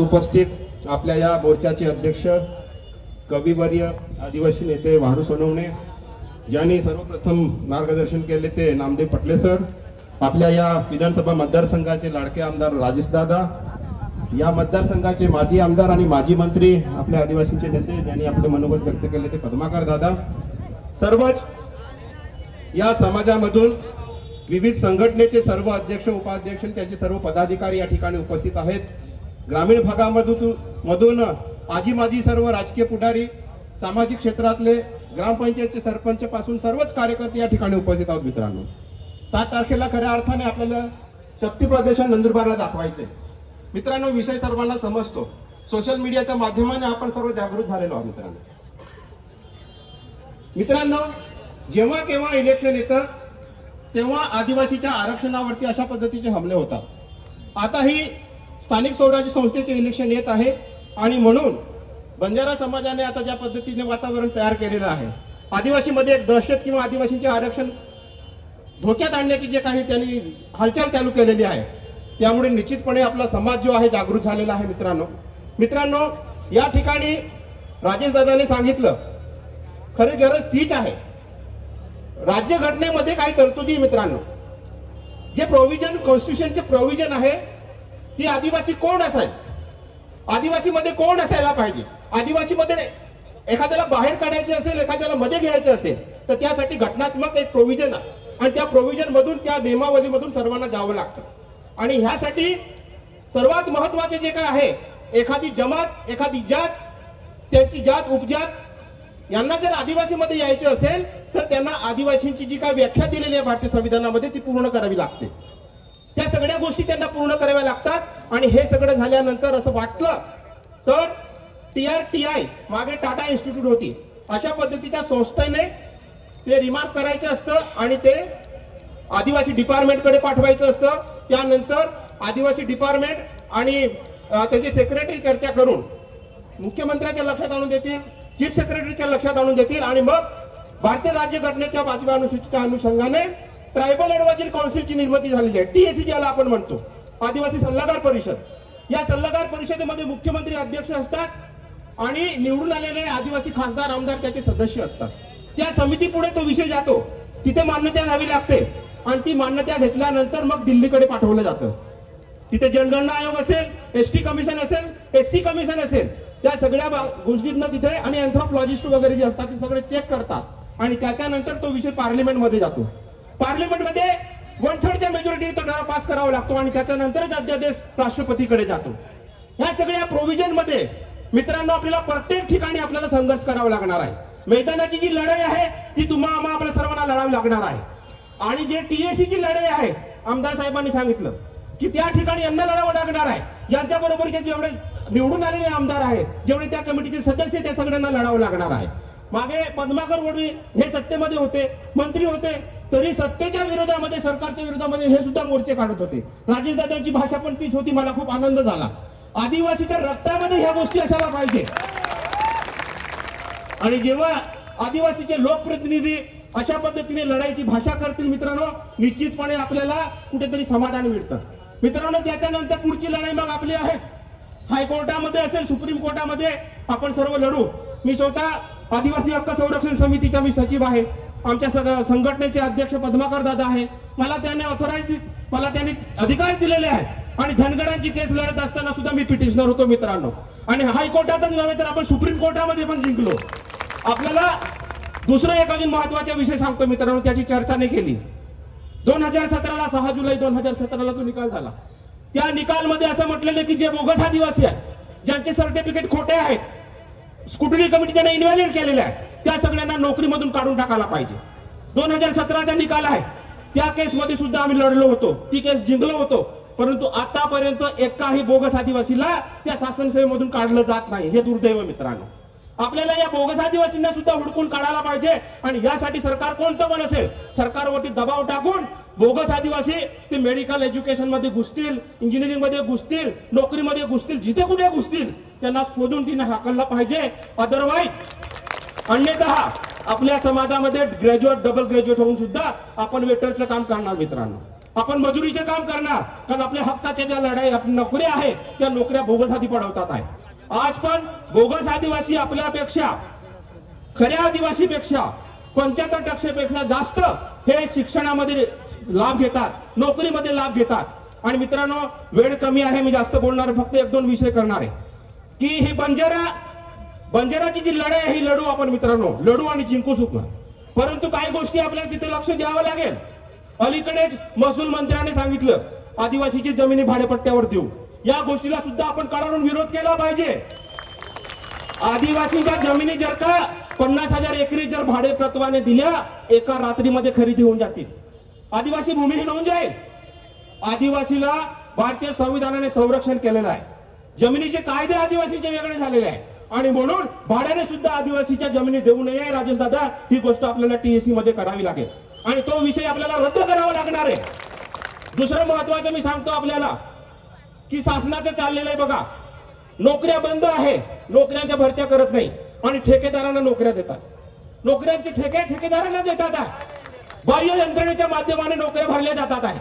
उपस्थित आपल्या या मोर्चाचे अध्यक्ष कविवर्य आदिवासी नेते वाहरू सोनवणे ज्यांनी सर्वप्रथम मार्गदर्शन केले ते नामदेव पटले सर आपल्या या विधानसभा मतदारसंघाचे लाडके आमदार राजेश दादा या मतदारसंघाचे माजी आमदार आणि माजी मंत्री आपल्या आदिवासींचे नेते ज्यांनी आपले मनोगत व्यक्त केले ते पद्माकर दादा. सर्वच या समाजामधून विविध संघटनेचे सर्व अध्यक्ष उपाध्यक्ष त्यांचे सर्व पदाधिकारी या ठिकाणी उपस्थित आहेत. ग्रामीण भागामधून मधून आजी माजी सर्व राजकीय पुढारी सामाजिक क्षेत्रातले ग्रामपंचायतचे सरपंच पासून सर्वच कार्यकर्ते या ठिकाणी उपस्थित आहोत मित्रांनो. सात तारखेला खऱ्या अर्थाने आपल्याला शक्ती प्रदर्शन नंदुरबारला दाखवायचे. मित्रांनो विषय सर्वांना समजतो. सोशल मीडियाच्या माध्यमाने आपण सर्व जागृत झालेलो आहोत मित्रांनो. मित्रांनो जेव्हा केव्हा इलेक्शन येतं तेव्हा आदिवासीच्या आरक्षणावरती अशा पद्धतीचे हमले होतात. आता ही स्थानिक स्वराज्य संस्थेचे इलेक्शन येत आहे आणि म्हणून बंजारा समाजाने आता ज्या पद्धतीने वातावरण तयार केलेलं आहे आदिवासीमध्ये एक दहशत किंवा आदिवासींचे आरक्षण धोक्यात आणण्याची जे काही त्यांनी हालचाल चालू केलेली आहे त्यामुळे निश्चितपणे आपला समाज जो आहे जागृत झालेला आहे मित्रांनो. मित्रांनो या ठिकाणी राजेश दादाने सांगितलं खरी गरज तीच आहे. राज्यघटनेमध्ये काही तरतुदी मित्रांनो. जे प्रोव्हिजन कॉन्स्टिट्यूशनचे प्रोव्हिजन आहे ती आदिवासी कोण असाय आदिवासीमध्ये कोण असायला पाहिजे? आदिवासीमध्ये एखाद्याला बाहेर काढायचे असेल एखाद्याला मध्ये घ्यायचे असेल तर त्यासाठी घटनात्मक एक प्रोव्हिजन आहे. आणि त्या प्रोव्हिजन मधून त्या नियमावलीमधून सर्वांना जावं लागतं. आणि ह्यासाठी सर्वात महत्त्वाचे जे काय आहे एखादी जमात एखादी जात त्यांची जात उपजात यांना जर आदिवासीमध्ये यायचे असेल तर त्यांना आदिवासींची जी काय व्याख्या दिलेली आहे भारतीय संविधानामध्ये ती पूर्ण करावी लागते. त्या सगळ्या गोष्टी त्यांना पूर्ण कराव्या लागतात. आणि हे सगळं झाल्यानंतर असं वाटलं तर टी आर टी आय मागे टाटा इन्स्टिट्यूट होती. अशा पद्धतीच्या संस्थेने ते रिमार्क करायचं असतं आणि ते आदिवासी डिपार्टमेंटकडे पाठवायचं असतं. त्यानंतर आदिवासी डिपार्टमेंट आणि त्याची सेक्रेटरी चर्चा करून मुख्यमंत्र्यांच्या लक्षात आणून देतील चीफ सेक्रेटरीच्या लक्षात आणून देतील आणि मग भारतीय राज्यघटनेच्या पाचव्या अनुसूचीच्या अनुषंगाने ट्रायबल ऍडवायझरी काउन्सिलची निर्मिती झालेली आहे. टीएसी ज्याला आपण म्हणतो. आदिवासी सल्लागार परिषद. या सल्लागार परिषदेमध्ये मुख्यमंत्री अध्यक्ष असतात आणि निवडून आलेले आदिवासी खासदार आमदार त्याचे सदस्य असतात. त्या समिती पुढे तो विषय जातो. तिथे मान्यता घ्यावी लागते. आणि ती मान्यता घेतल्यानंतर मग दिल्लीकडे पाठवलं जातं. तिथे जनगणना आयोग असेल एस टी कमिशन असेल एस सी कमिशन असेल. त्या सगळ्या गोष्टींना तिथे आणि अँथ्रोपॉलॉजिस्ट वगैरे जे असतात ते सगळे चेक करतात. आणि त्याच्यानंतर तो विषय पार्लिमेंटमध्ये जातो. पार्लिमेंटमध्ये वन थर्डच्या मेजॉरिटीने तो ठराव पास करावा लागतो आणि त्याच्यानंतरच अध्यादेश राष्ट्रपतीकडे जातो. या सगळ्या प्रोव्हिजनमध्ये मित्रांनो आपल्याला प्रत्येक ठिकाणी आपल्याला संघर्ष करावा लागणार आहे. मैदानाची जी लढाई आहे ती तुम्हा आम्हा आपल्या सर्वांना लढावी लागणार आहे. आणि जे टीएससी ची लढाई आहे आमदार साहेबांनी सांगितलं की त्या ठिकाणी यांना लढावं लागणार आहे. यांच्या बरोबरचे जेवढे निवडून आलेले आमदार आहेत जेवढे त्या कमिटीचे सदस्य त्या सगळ्यांना लढावं लागणार आहे. मागे पद्माकर वडवी हे सत्तेमध्ये होते मंत्री होते तरी सत्तेच्या विरोधामध्ये सरकारच्या विरोधामध्ये हे सुद्धा मोर्चे काढत होते. राजेश दादांची भाषा पण तीच होती मला खूप आनंद झाला. आदिवासीच्या रक्तामध्ये ह्या गोष्टी असायला पाहिजे. आणि जेव्हा आदिवासीचे लोकप्रतिनिधी अशा पद्धतीने लढाईची भाषा करतील मित्रांनो निश्चितपणे आपल्याला कुठेतरी समाधान मिळतं. मित्रांनो त्याच्यानंतर पुढची लढाई मग आपली आहे हायकोर्टामध्ये असेल सुप्रीम कोर्टामध्ये आपण सर्व लढू. मी स्वतः आदिवासी हक्क संरक्षण समितीचा मी सचिव आहे. आमच्या संघटनेचे अध्यक्ष पद्माकर दादा आहे. मला त्याने ऑथोराईज मला त्यांनी अधिकार दिलेले आहेत. आणि धनगरांची केस लढत असताना सुद्धा मी पिटिशनर होतो मित्रांनो. आणि हायकोर्टातच नव्हे तर आपण सुप्रीम कोर्टामध्ये पण जिंकलो. आपल्याला दुसरं एक अजून महत्त्वाचा विषय सांगतो मित्रांनो त्याची चर्चा नाही केली. दोन हजार सतराला सहा जुलै दोन हजार सतराला तो निकाल झाला. त्या निकालमध्ये असं म्हटलेलं की जे बोगस आदिवासी आहेत ज्यांचे सर्टिफिकेट खोटे आहेत स्कुटनी कमिटी त्यांना इन्व्हॅलिड केलेल्या आहे. त्या सगळ्यांना नोकरीमधून काढून टाकायला पाहिजे. दोन हजार सतराचा निकाल आहे. त्या केसमध्ये सुद्धा आम्ही लढलो होतो. ती केस जिंकलो होतो. परंतु आतापर्यंत एकाही बोगस आदिवासीला त्या शासन सेवेमधून काढलं जात नाही. हे दुर्दैव मित्रांनो. आपल्याला या बोगस आदिवासींना सुद्धा हुडकून काढायला पाहिजे. आणि यासाठी सरकार कोणतं पण असेल? सरकारवरती दबाव टाकून बोगस आदिवासी ते मेडिकल एज्युकेशनमध्ये घुसतील इंजिनिअरिंगमध्ये घुसतील नोकरीमध्ये घुसतील जिथे कुठे घुसतील त्यांना शोधून तिने हाकलला पाहिजे. अदरवाईज अन्यथा आपल्या समाजामध्ये ग्रॅज्युएट डबल ग्रॅज्युएट होऊन सुद्धा आपण वेटरचं काम करणार मित्रांनो. आपण मजुरीचे काम करणार कारण आपल्या हक्काच्या ज्या लढाई आपल्या नोकऱ्या आहे त्या नोकऱ्या बोगस आधी पडवतात आहे. आज पण बोगस आदिवासी आपल्यापेक्षा खऱ्या आदिवासीपेक्षा पंच्याहत्तर टक्केपेक्षा जास्त हे शिक्षणामध्ये लाभ घेतात नोकरीमध्ये लाभ घेतात. आणि मित्रांनो वेळ कमी आहे मी जास्त बोलणार फक्त एक दोन विषय करणार आहे. की ही बंजारा बंजाराची जी लढाई आहे ही लढू आपण मित्रांनो लढू आणि जिंकू सुद्धा. परंतु काही गोष्टी आपल्याला तिथे लक्ष द्यावं लागेल. अलीकडेच महसूल मंत्र्याने सांगितलं आदिवासीची जमिनी भाडेपट्ट्यावर देऊ. या गोष्टीला सुद्धा आपण कडाडून विरोध केला पाहिजे. आदिवासीच्या जमिनी जर का पन्नास हजार एकरी जर भाडे प्रत्वाने दिल्या एका रात्रीमध्ये खरेदी होऊन जातील. आदिवासी भूमिहीन होऊन जाईल आदिवासीला भारतीय संविधानाने संरक्षण केलेलं आहे. जमिनीचे कायदे आदिवासीचे वेगळे झालेले आहे. आणि म्हणून भाड्याने सुद्धा आदिवासीच्या जमिनी देऊ नये राजेश दादा ही गोष्ट आपल्याला टीएससी मध्ये करावी लागेल. आणि तो विषय आपल्याला रद्द करावा लागणार आहे. दुसरं महत्वाचं मी सांगतो आपल्याला की शासनाचं चाललेलं आहे बघा. नोकऱ्या बंद आहे. नोकऱ्यांच्या भरत्या करत नाही. आणि ठेकेदारांना नोकऱ्या देतात. नोकऱ्यांचे ठेके ठेकेदारांना देतात आहे बाह्य यंत्रणेच्या माध्यमाने नोकऱ्या भरल्या जातात आहे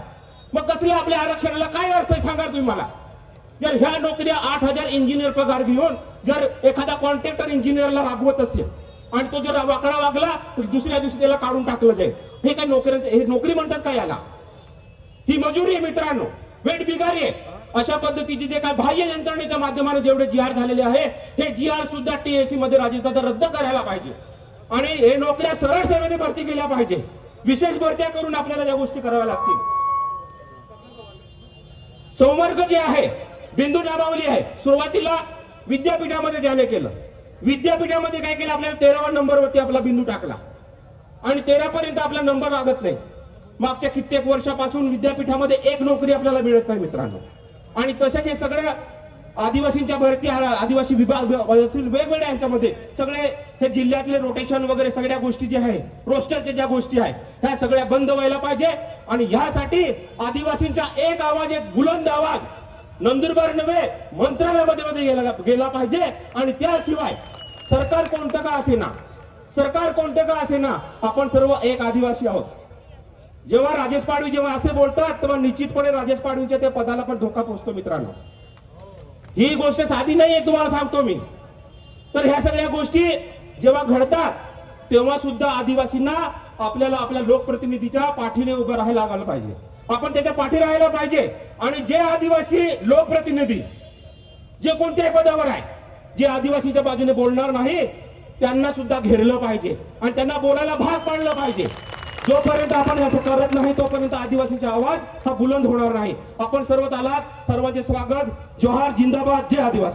मग कसल्या आपल्या आरक्षणाला काय अर्थ आहे सांगा तुम्ही मला? जर ह्या नोकऱ्या आठ हजार इंजिनियर पगार घेऊन जर एखादा कॉन्ट्रॅक्टर इंजिनियरला राबवत असेल आणि तो जर वाकडा वागला तर दुसऱ्या दिवशी त्याला काढून टाकलं जाईल. हे काय नोकऱ्यांचे हे नोकरी म्हणतात काय याला? ही मजुरी आहे मित्रांनो. वेट बिगारी आहे. अशा पद्धतीचे जे काय बाह्य यंत्रणेच्या माध्यमाने जेवढे जी आर झालेले आहे हे जी आर सुद्धा टीएससी मध्ये राजस्थान रद्द करायला पाहिजे. आणि हे नोकऱ्या सरळ सेवेने भरती केल्या पाहिजे. विशेष भरत्या करून आपल्याला या गोष्टी कराव्या लागतील. संवर्ग जे आहे बिंदू डाबावली आहे सुरुवातीला विद्यापीठामध्ये ज्याने केलं विद्यापीठामध्ये काय केलं आपल्याला तेरावा नंबरवरती आपला बिंदू टाकला. आणि तेरा पर्यंत आपला नंबर लागत नाही. मागच्या कित्येक वर्षापासून विद्यापीठामध्ये एक नोकरी आपल्याला मिळत नाही मित्रांनो. आणि तसेच हे सगळ्या आदिवासींच्या भरती आदिवासी विभाग वेगवेगळ्या ह्याच्यामध्ये सगळे हे जिल्ह्यातले रोटेशन वगैरे सगळ्या गोष्टी ज्या आहे रोस्टरच्या ज्या गोष्टी आहे ह्या सगळ्या बंद व्हायला पाहिजे. आणि ह्यासाठी आदिवासींचा एक आवाज एक बुलंद आवाज नंदुरबार नव्हे मंत्रालयामध्ये मध्ये गेला गेला पाहिजे. आणि त्याशिवाय सरकार कोणतं का असेना? सरकार कोणतं का असेना? आपण सर्व एक आदिवासी आहोत. जेव्हा राजेश पाडवी जेव्हा असे बोलतात तेव्हा निश्चितपणे राजेश पाडवीच्या त्या पदाला पण धोका पोचतो मित्रांनो. ही गोष्ट साधी नाही आहे तुम्हाला सांगतो मी. तर ह्या सगळ्या गोष्टी जेव्हा घडतात तेव्हा सुद्धा आदिवासींना आपल्याला आपल्या लोकप्रतिनिधीच्या पाठीने उभं राहायला लागायला पाहिजे. आपण त्याच्या पाठी राहायला पाहिजे. आणि जे आदिवासी लोकप्रतिनिधी जे कोणत्याही पदावर आहे जे आदिवासीच्या बाजूने बोलणार नाही त्यांना सुद्धा घेरलं पाहिजे. आणि त्यांना बोलायला भाग पाडलं पाहिजे. जोपर्यंत आपण असं करत नाही तोपर्यंत आदिवासींचा आवाज हा बुलंद होणार नाही. आपण सर्व आलात. सर्वांचे स्वागत. जोहार जिंदाबाद. जय आदिवासी.